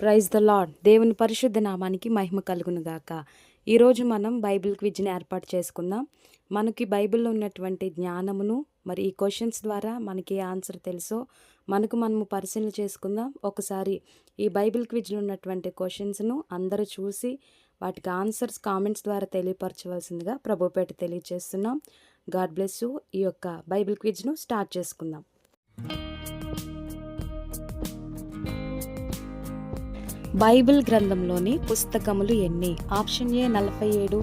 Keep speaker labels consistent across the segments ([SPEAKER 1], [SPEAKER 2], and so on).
[SPEAKER 1] Praise the lord దేవుని పరిశుద్ధ నామానికి మహిమ కలుగును గాక. ఈరోజు మనం బైబిల్ క్విజ్ని ఏర్పాటు చేసుకుందాం. మనకి బైబిల్లో ఉన్నటువంటి జ్ఞానమును మరి ఈ క్వశ్చన్స్ ద్వారా మనకి ఏ ఆన్సర్ తెలుసో మనకు మనము పరిశీలన చేసుకుందాం. ఒకసారి ఈ బైబిల్ క్విజ్లో ఉన్నటువంటి క్వశ్చన్స్ను అందరూ చూసి వాటికి ఆన్సర్స్ కామెంట్స్ ద్వారా తెలియపరచవలసిందిగా ప్రభుపేట తెలియజేస్తున్నాం. God bless you. ఈ యొక్క బైబిల్ క్విజ్ను స్టార్ట్ చేసుకుందాం. బైబిల్ గ్రంథంలోని పుస్తకములు ఎన్ని? ఆప్షన్ ఏ నలభై ఏడు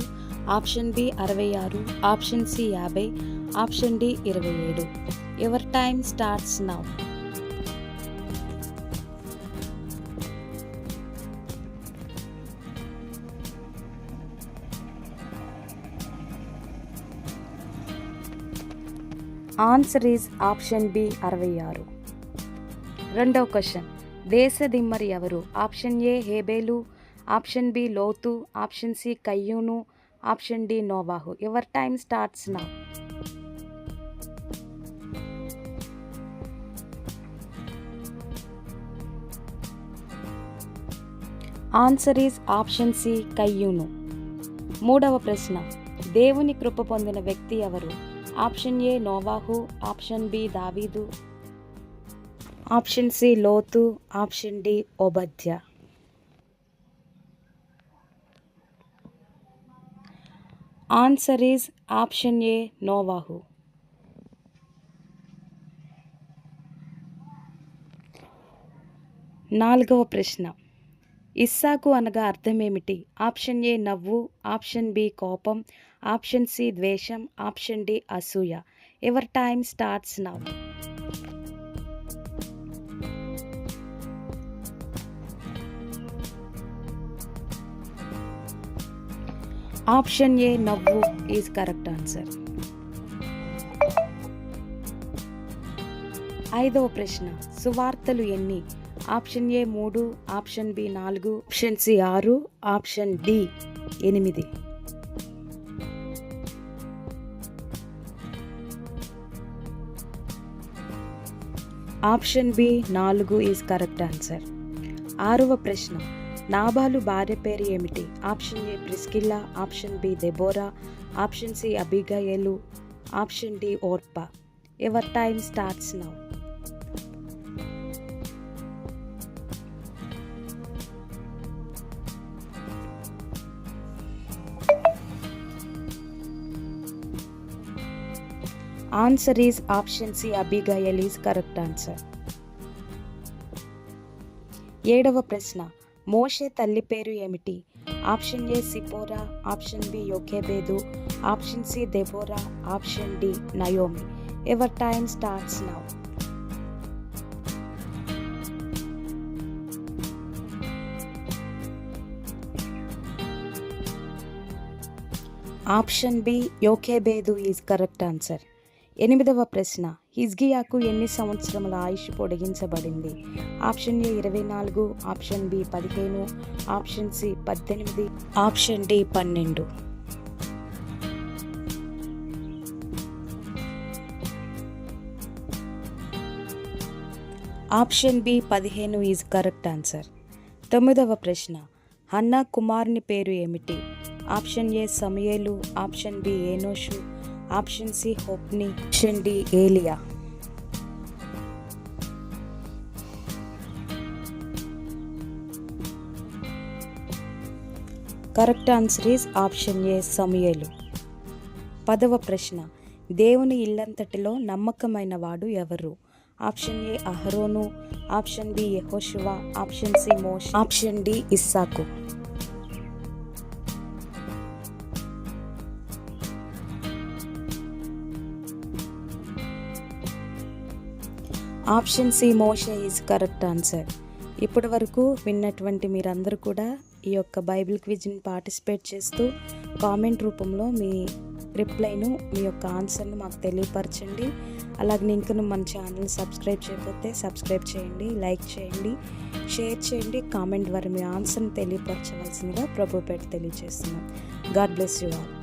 [SPEAKER 1] ఆప్షన్ బి అరవై ఆరు ఆప్షన్ సి యాభై ఆప్షన్ డి ఇరవై ఏడు. Your time starts now. Answer is option B అరవై ఆరు. రెండవ క్వశ్చన్ దేశదిమ్మరి ఎవరు? ఆప్షన్ ఏ హేబేలు ఆప్షన్ బి లోతు ఆప్షన్ సి కయ్యూను option D Novahu. Your time starts now. Answer is option C కయ్యూను. మూడవ ప్రశ్న. దేవుని కృప పొందిన వ్యక్తి ఎవరు? ఆప్షన్ ఏ నోవాహు ఆప్షన్ బి దావీదు ఆప్షన్ సి లోతు ఆప్షన్ డి ఓబధ్య ఆన్సర్ ఈజ్ ఆప్షన్ ఏ నోవాహు. నాలుగవ ప్రశ్న. ఇస్సాకు అనగా అర్థం ఏమిటి? ఆప్షన్ ఏ నవ్వు ఆప్షన్ బి కోపం ఆప్షన్ సి ద్వేషం ఆప్షన్ డి అసూయ. Your time starts now option A నవ్వు ఈజ్ కరెక్ట్ ఆన్సర్. ఐదవ ప్రశ్న సువార్తలు ఎన్ని? ఆప్షన్ ఏ మూడు ఆప్షన్ బి నాలుగు ఆప్షన్ సి ఆరు ఆప్షన్ డి ఎనిమిది. ఆప్షన్ బి నాలుగు ఈజ్ కరెక్ట్ ఆన్సర్. ఆరవ ప్రశ్న నాబాలు భార్య పేరు ఏమిటి? Option A Priscilla option B Deborah option C అబిగయలు option D Orpah. Your time starts now answer is option C అబిగయల్ is correct answer ఏడవ ప్రశ్న. మోషే తల్లి పేరు ఏమిటి? Option A సిపోరా option B యోకేబేదు option C Deborah option D Naomi. Your time starts now option B యోకేబేదు is correct answer ఎనిమిదవ ప్రశ్న. హిజ్గియాకు ఎన్ని సంవత్సరముల ఆయుష్ పొడిగించబడింది? ఆప్షన్ ఏ ఇరవై నాలుగు ఆప్షన్ బి పదిహేను ఆప్షన్ సి పద్దెనిమిది. ఆప్షన్ డి పన్నెండు. ఆప్షన్ బి పదిహేను ఈజ్ కరెక్ట్ ఆన్సర్. తొమ్మిదవ ప్రశ్న. హన్నా కుమార్ని పేరు ఏమిటి? ఆప్షన్ ఏ సమయలు ఆప్షన్ బి ఏనోషు ఆప్షన్ సి హోప్ని ఆప్షన్ డి ఏలియా. Correct answer is option A సమయలు. పదవ ప్రశ్న దేవుని ఇల్లంతటిలో నమ్మకమైన వాడు ఎవరు? ఆప్షన్ ఏ అహరోను ఆప్షన్ బి యహోశివ ఆప్షన్ సి మోష్ ఆప్షన్ డి ఇస్సాకు. ఆప్షన్ సి మోషే ఈజ్ కరెక్ట్ ఆన్సర్. ఇప్పటి వరకు విన్నటువంటి మీరందరూ కూడా ఈ యొక్క బైబిల్ క్విజ్ని పార్టిసిపేట్ చేస్తూ కామెంట్ రూపంలో మీ రిప్లైను మీ యొక్క ఆన్సర్ను మాకు తెలియపరచండి. అలాగే ఇంకా మన ఛానల్ సబ్స్క్రైబ్ చేయకపోతే సబ్స్క్రైబ్ చేయండి లైక్ చేయండి షేర్ చేయండి కామెంట్ ద్వారా మీ ఆన్సర్ని తెలియపరచవలసిందిగా ప్రభుపేట తెలియజేస్తున్నాం. God bless you all.